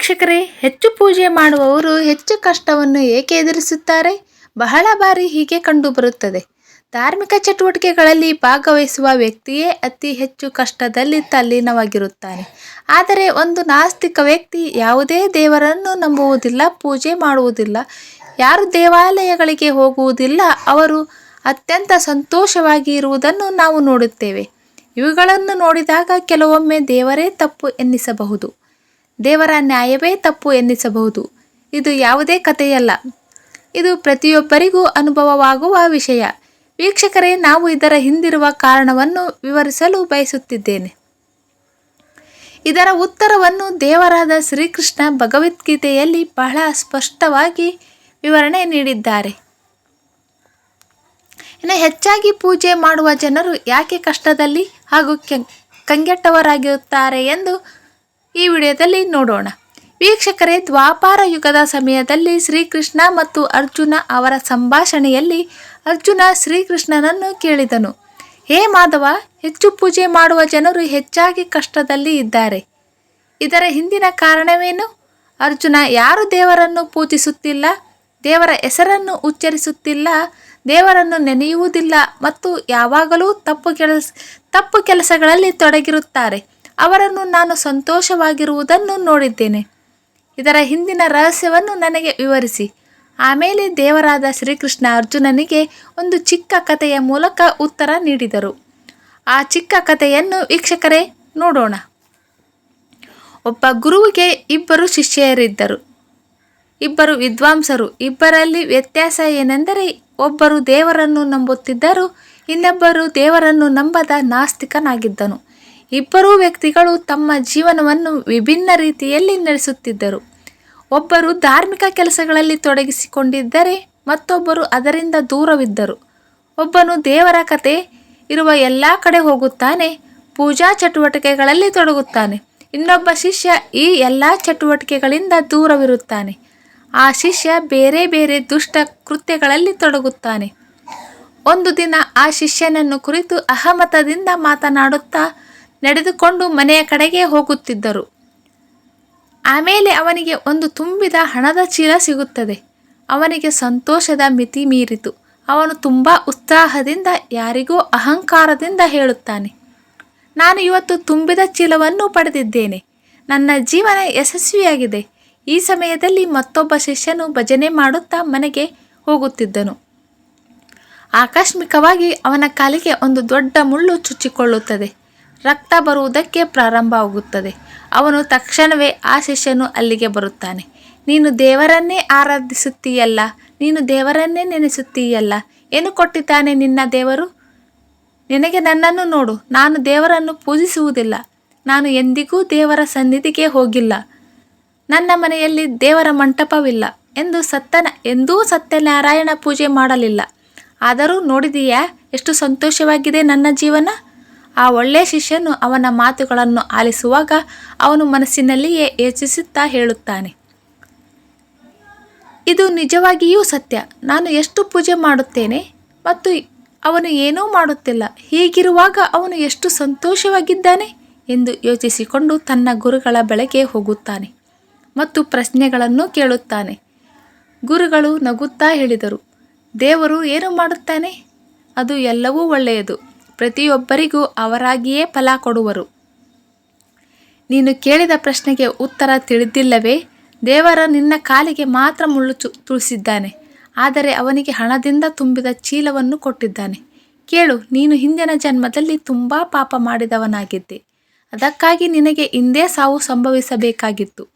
ವೀಕ್ಷಕರೇ ಹೆಚ್ಚು ಪೂಜೆ ಮಾಡುವವರು ಹೆಚ್ಚು ಕಷ್ಟವನ್ನು ಏಕೆ ಎದುರಿಸುತ್ತಾರೆ? ಬಹಳ ಬಾರಿ ಹೀಗೆ ಕಂಡುಬರುತ್ತದೆ. ಧಾರ್ಮಿಕ ಚಟುವಟಿಕೆಗಳಲ್ಲಿ ಭಾಗವಹಿಸುವ ವ್ಯಕ್ತಿಯೇ ಅತಿ ಹೆಚ್ಚು ಕಷ್ಟದಲ್ಲಿ ತಲ್ಲೀನವಾಗಿರುತ್ತಾನೆ. ಆದರೆ ಒಂದು ನಾಸ್ತಿಕ ವ್ಯಕ್ತಿ ಯಾವುದೇ ದೇವರನ್ನು ನಂಬುವುದಿಲ್ಲ, ಪೂಜೆ ಮಾಡುವುದಿಲ್ಲ, ಯಾರು ದೇವಾಲಯಗಳಿಗೆ ಹೋಗುವುದಿಲ್ಲ, ಅವರು ಅತ್ಯಂತ ಸಂತೋಷವಾಗಿ ಇರುವುದನ್ನು ನಾವು ನೋಡುತ್ತೇವೆ. ಇವುಗಳನ್ನು ನೋಡಿದಾಗ ಕೆಲವೊಮ್ಮೆ ದೇವರೇ ತಪ್ಪು ಎನ್ನಿಸಬಹುದು. ದೇವರ ನ್ಯಾಯವೇ ತಪ್ಪು ಎನ್ನಿಸಬಹುದು. ಇದು ಯಾವುದೇ ಕಥೆಯಲ್ಲ. ಇದು ಪ್ರತಿಯೊಬ್ಬರಿಗೂ ಅನುಭವವಾಗುವ ವಿಷಯ. ವೀಕ್ಷಕರೇ, ನಾವು ಇದರ ಹಿಂದಿರುವ ಕಾರಣವನ್ನು ವಿವರಿಸಲು ಬಯಸುತ್ತಿದ್ದೇನೆ. ಇದರ ಉತ್ತರವನ್ನು ದೇವರಾದ ಶ್ರೀಕೃಷ್ಣ ಭಗವದ್ಗೀತೆಯಲ್ಲಿ ಬಹಳ ಸ್ಪಷ್ಟವಾಗಿ ವಿವರಣೆ ನೀಡಿದ್ದಾರೆ. ಇನ್ನು ಹೆಚ್ಚಾಗಿ ಪೂಜೆ ಮಾಡುವ ಜನರು ಯಾಕೆ ಕಷ್ಟದಲ್ಲಿ ಹಾಗೂ ಕಂಗೆಟ್ಟವರಾಗಿರುತ್ತಾರೆ ಎಂದು ಈ ವಿಡಿಯೋದಲ್ಲಿ ನೋಡೋಣ. ವೀಕ್ಷಕರೇ, ದ್ವಾಪಾರ ಯುಗದ ಸಮಯದಲ್ಲಿ ಶ್ರೀಕೃಷ್ಣ ಮತ್ತು ಅರ್ಜುನ ಅವರ ಸಂಭಾಷಣೆಯಲ್ಲಿ ಅರ್ಜುನ ಶ್ರೀಕೃಷ್ಣನನ್ನು ಕೇಳಿದನು. ಹೇ ಮಾಧವ, ಹೆಚ್ಚು ಪೂಜೆ ಮಾಡುವ ಜನರು ಹೆಚ್ಚಾಗಿ ಕಷ್ಟದಲ್ಲಿ ಇದ್ದಾರೆ. ಇದರ ಹಿಂದಿನ ಕಾರಣವೇನು? ಅರ್ಜುನ ಯಾರು ದೇವರನ್ನು ಪೂಜಿಸುತ್ತಿಲ್ಲ? ದೇವರ ಹೆಸರನ್ನು ಉಚ್ಚರಿಸುತ್ತಿಲ್ಲ? ದೇವರನ್ನು ನೆನೆಯುವುದಿಲ್ಲ ಮತ್ತು ಯಾವಾಗಲೂ ತಪ್ಪು ಕೆಲಸ, ತಪ್ಪು ಕೆಲಸಗಳಲ್ಲಿ ತೊಡಗಿರುತ್ತಾರೆ. ಅವರನ್ನು ನಾನು ಸಂತೋಷವಾಗಿರುವುದನ್ನು ನೋಡಿದ್ದೇನೆ. ಇದರ ಹಿಂದಿನ ರಹಸ್ಯವನ್ನು ನನಗೆ ವಿವರಿಸಿ. ಆಮೇಲೆ ದೇವರಾದ ಶ್ರೀಕೃಷ್ಣ ಅರ್ಜುನನಿಗೆ ಒಂದು ಚಿಕ್ಕ ಕಥೆಯ ಮೂಲಕ ಉತ್ತರ ನೀಡಿದರು. ಆ ಚಿಕ್ಕ ಕಥೆಯನ್ನು ವೀಕ್ಷಕರೇ, ನೋಡೋಣ. ಒಬ್ಬ ಗುರುವಿಗೆ ಇಬ್ಬರು ಶಿಷ್ಯರಿದ್ದರು. ಇಬ್ಬರು ವಿದ್ವಾಂಸರು. ಇಬ್ಬರಲ್ಲಿ ವ್ಯತ್ಯಾಸ ಏನೆಂದರೆ, ಒಬ್ಬರು ದೇವರನ್ನು ನಂಬುತ್ತಿದ್ದರು, ಇನ್ನೊಬ್ಬರು ದೇವರನ್ನು ನಂಬದ ನಾಸ್ತಿಕನಾಗಿದ್ದನು. ಇಬ್ಬರೂ ವ್ಯಕ್ತಿಗಳು ತಮ್ಮ ಜೀವನವನ್ನು ವಿಭಿನ್ನ ರೀತಿಯಲ್ಲಿ ನಡೆಸುತ್ತಿದ್ದರು. ಒಬ್ಬರು ಧಾರ್ಮಿಕ ಕೆಲಸಗಳಲ್ಲಿ ತೊಡಗಿಸಿಕೊಂಡಿದ್ದರೆ ಮತ್ತೊಬ್ಬರು ಅದರಿಂದ ದೂರವಿದ್ದರು. ಒಬ್ಬನು ದೇವರ ಕತೆ ಇರುವ ಎಲ್ಲ ಕಡೆ ಹೋಗುತ್ತಾನೆ, ಪೂಜಾ ಚಟುವಟಿಕೆಗಳಲ್ಲಿ ತೊಡಗುತ್ತಾನೆ. ಇನ್ನೊಬ್ಬ ಶಿಷ್ಯ ಈ ಎಲ್ಲ ಚಟುವಟಿಕೆಗಳಿಂದ ದೂರವಿರುತ್ತಾನೆ. ಆ ಶಿಷ್ಯ ಬೇರೆ ಬೇರೆ ದುಷ್ಟ ಕೃತ್ಯಗಳಲ್ಲಿ ತೊಡಗುತ್ತಾನೆ. ಒಂದು ದಿನ ಆ ಶಿಷ್ಯನನ್ನು ಕುರಿತು ಅಹಮತದಿಂದ ಮಾತನಾಡುತ್ತಾ ನಡೆದುಕೊಂಡು ಮನೆಯ ಕಡೆಗೆ ಹೋಗುತ್ತಿದ್ದರು. ಆಮೇಲೆ ಅವನಿಗೆ ಒಂದು ತುಂಬಿದ ಹಣದ ಚೀಲ ಸಿಗುತ್ತದೆ. ಅವನಿಗೆ ಸಂತೋಷದ ಮಿತಿ ಮೀರಿತು. ಅವನು ತುಂಬ ಉತ್ಸಾಹದಿಂದ, ಯಾರಿಗೂ ಅಹಂಕಾರದಿಂದ ಹೇಳುತ್ತಾನೆ, ನಾನು ಇವತ್ತು ತುಂಬಿದ ಚೀಲವನ್ನು ಪಡೆದಿದ್ದೇನೆ. ನನ್ನ ಜೀವನ ಯಶಸ್ವಿಯಾಗಿದೆ. ಈ ಸಮಯದಲ್ಲಿ ಮತ್ತೊಬ್ಬ ಶಿಷ್ಯನು ಭಜನೆ ಮಾಡುತ್ತಾ ಮನೆಗೆ ಹೋಗುತ್ತಿದ್ದನು. ಆಕಸ್ಮಿಕವಾಗಿ ಅವನ ಕಾಲಿಗೆ ಒಂದು ದೊಡ್ಡ ಮುಳ್ಳು ಚುಚ್ಚಿಕೊಳ್ಳುತ್ತದೆ. ರಕ್ತ ಬರುವುದಕ್ಕೆ ಪ್ರಾರಂಭವಾಗುತ್ತದೆ. ಅವನು ತಕ್ಷಣವೇ ಆ ಶಿಷ್ಯನು ಅಲ್ಲಿಗೆ ಬರುತ್ತಾನೆ. ನೀನು ದೇವರನ್ನೇ ಆರಾಧಿಸುತ್ತೀಯಲ್ಲ, ನೀನು ದೇವರನ್ನೇ ನೆನೆಸುತ್ತೀಯಲ್ಲ, ಏನು ಕೊಟ್ಟಿದ್ದಾನೆ ನಿನ್ನ ದೇವರು? ನಿನಗೆ ನನ್ನನ್ನು ನೋಡು, ನಾನು ದೇವರನ್ನು ಪೂಜಿಸುವುದಿಲ್ಲ, ನಾನು ಎಂದಿಗೂ ದೇವರ ಸನ್ನಿಧಿಗೆ ಹೋಗಿಲ್ಲ. ನನ್ನ ಮನೆಯಲ್ಲಿ ದೇವರ ಮಂಟಪವಿಲ್ಲ ಎಂದು ಸತ್ತನ, ಎಂದೂ ಸತ್ಯನಾರಾಯಣ ಪೂಜೆ ಮಾಡಲಿಲ್ಲ. ಆದರೂ ನೋಡಿದೀಯಾ, ಎಷ್ಟು ಸಂತೋಷವಾಗಿದೆ ನನ್ನ ಜೀವನ? ಆ ಒಳ್ಳೆಯ ಶಿಷ್ಯನು ಅವನ ಮಾತುಗಳನ್ನು ಆಲಿಸುವಾಗ ಅವನು ಮನಸ್ಸಿನಲ್ಲಿಯೇ ಯೋಚಿಸುತ್ತಾ ಹೇಳುತ್ತಾನೆ. ಇದು ನಿಜವಾಗಿಯೂ ಸತ್ಯ. ನಾನು ಎಷ್ಟು ಪೂಜೆ ಮಾಡುತ್ತೇನೆ ಮತ್ತು ಅವನು ಏನೂ ಮಾಡುತ್ತಿಲ್ಲ. ಹೀಗಿರುವಾಗ ಅವನು ಎಷ್ಟು ಸಂತೋಷವಾಗಿದ್ದಾನೆ ಎಂದು ಯೋಚಿಸಿಕೊಂಡು ತನ್ನ ಗುರುಗಳ ಬಳಿಗೆ ಹೋಗುತ್ತಾನೆ ಮತ್ತು ಪ್ರಶ್ನೆಗಳನ್ನು ಕೇಳುತ್ತಾನೆ. ಗುರುಗಳು ನಗುತ್ತಾ ಹೇಳಿದರು, ದೇವರು ಏನು ಮಾಡುತ್ತಾನೆ? ಅದು ಎಲ್ಲವೂ ಒಳ್ಳೆಯದು. ಪ್ರತಿಯೊಬ್ಬರಿಗೂ ಅವರಾಗಿಯೇ ಫಲ ಕೊಡುವರು. ನೀನು ಕೇಳಿದ ಪ್ರಶ್ನೆಗೆ ಉತ್ತರ ತಿಳಿದಿಲ್ಲವೇ? ದೇವರ ನಿನ್ನ ಕಾಲಿಗೆ ಮಾತ್ರ ಮುಳ್ಳು ಚು, ತುಳಿಸಿದ್ದಾನೆ. ಆದರೆ ಅವನಿಗೆ ಹಣದಿಂದ ತುಂಬಿದ ಚೀಲವನ್ನು ಕೊಟ್ಟಿದ್ದಾನೆ. ಕೇಳು, ನೀನು ಹಿಂದಿನ ಜನ್ಮದಲ್ಲಿ ತುಂಬ ಪಾಪ ಮಾಡಿದವನಾಗಿದ್ದೆ. ಅದಕ್ಕಾಗಿ ನಿನಗೆ ಇಂದೇ ಸಾವು ಸಂಭವಿಸಬೇಕಾಗಿತ್ತು.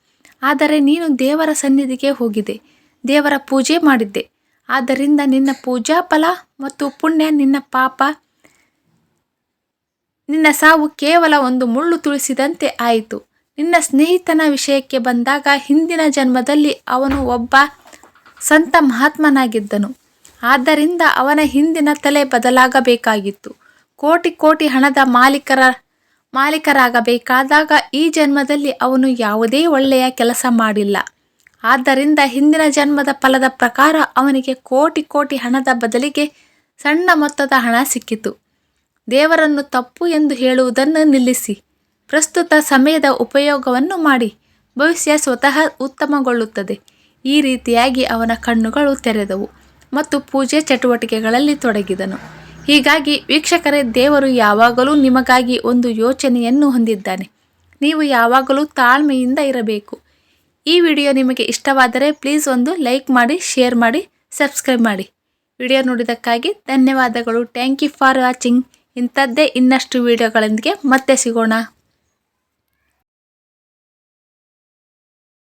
ಆದರೆ ನೀನು ದೇವರ ಸನ್ನಿಧಿಗೆ ಹೋಗಿದೆ. ದೇವರ ಪೂಜೆ ಮಾಡಿದ್ದೆ. ಆದ್ದರಿಂದ ನಿನ್ನ ಪೂಜಾ ಫಲ ಮತ್ತು ಪುಣ್ಯ ನಿನ್ನ ಪಾಪ ನಿನ್ನ ಸಾವು ಕೇವಲ ಒಂದು ಮುಳ್ಳು ತುಳಿಸಿದಂತೆ ಆಯಿತು. ನಿನ್ನ ಸ್ನೇಹಿತನ ವಿಷಯಕ್ಕೆ ಬಂದಾಗ ಹಿಂದಿನ ಜನ್ಮದಲ್ಲಿ ಅವನು ಒಬ್ಬ ಸಂತ ಮಹಾತ್ಮನಾಗಿದ್ದನು. ಆದ್ದರಿಂದ ಅವನ ಹಿಂದಿನ ತಲೆ ಬದಲಾಗಬೇಕಾಗಿತ್ತು. ಕೋಟಿ ಕೋಟಿ ಹಣದ ಮಾಲೀಕರ, ಮಾಲೀಕರಾಗಬೇಕಾದಾಗ ಈ ಜನ್ಮದಲ್ಲಿ ಅವನು ಯಾವುದೇ ಒಳ್ಳೆಯ ಕೆಲಸ ಮಾಡಿಲ್ಲ. ಆದ್ದರಿಂದ ಹಿಂದಿನ ಜನ್ಮದ ಫಲದ ಪ್ರಕಾರ ಅವನಿಗೆ ಕೋಟಿ ಕೋಟಿ ಹಣದ ಬದಲಿಗೆ ಸಣ್ಣ ಮೊತ್ತದ ಹಣ ಸಿಕ್ಕಿತು. ದೇವರನ್ನು ತಪ್ಪು ಎಂದು ಹೇಳುವುದನ್ನು ನಿಲ್ಲಿಸಿ. ಪ್ರಸ್ತುತ ಸಮಯದ ಉಪಯೋಗವನ್ನು ಮಾಡಿ. ಭವಿಷ್ಯ ಸ್ವತಃ ಉತ್ತಮಗೊಳ್ಳುತ್ತದೆ. ಈ ರೀತಿಯಾಗಿ ಅವನ ಕಣ್ಣುಗಳು ತೆರೆದವು ಮತ್ತು ಪೂಜೆ ಚಟುವಟಿಕೆಗಳಲ್ಲಿ ತೊಡಗಿದನು. ಹೀಗಾಗಿ ವೀಕ್ಷಕರೇ, ದೇವರು ಯಾವಾಗಲೂ ನಿಮಗಾಗಿ ಒಂದು ಯೋಚನೆಯನ್ನು ಹೊಂದಿದ್ದಾನೆ. ನೀವು ಯಾವಾಗಲೂ ತಾಳ್ಮೆಯಿಂದ ಇರಬೇಕು. ಈ ವಿಡಿಯೋ ನಿಮಗೆ ಇಷ್ಟವಾದರೆ ಪ್ಲೀಸ್ ಒಂದು ಲೈಕ್ ಮಾಡಿ, ಶೇರ್ ಮಾಡಿ, ಸಬ್ಸ್ಕ್ರೈಬ್ ಮಾಡಿ. ವಿಡಿಯೋ ನೋಡಿದ್ದಕ್ಕಾಗಿ ಧನ್ಯವಾದಗಳು. Thank you for watching. ಇಂಥದ್ದೇ ಇನ್ನಷ್ಟು ವಿಡಿಯೋಗಳೊಂದಿಗೆ ಮತ್ತೆ ಸಿಗೋಣ.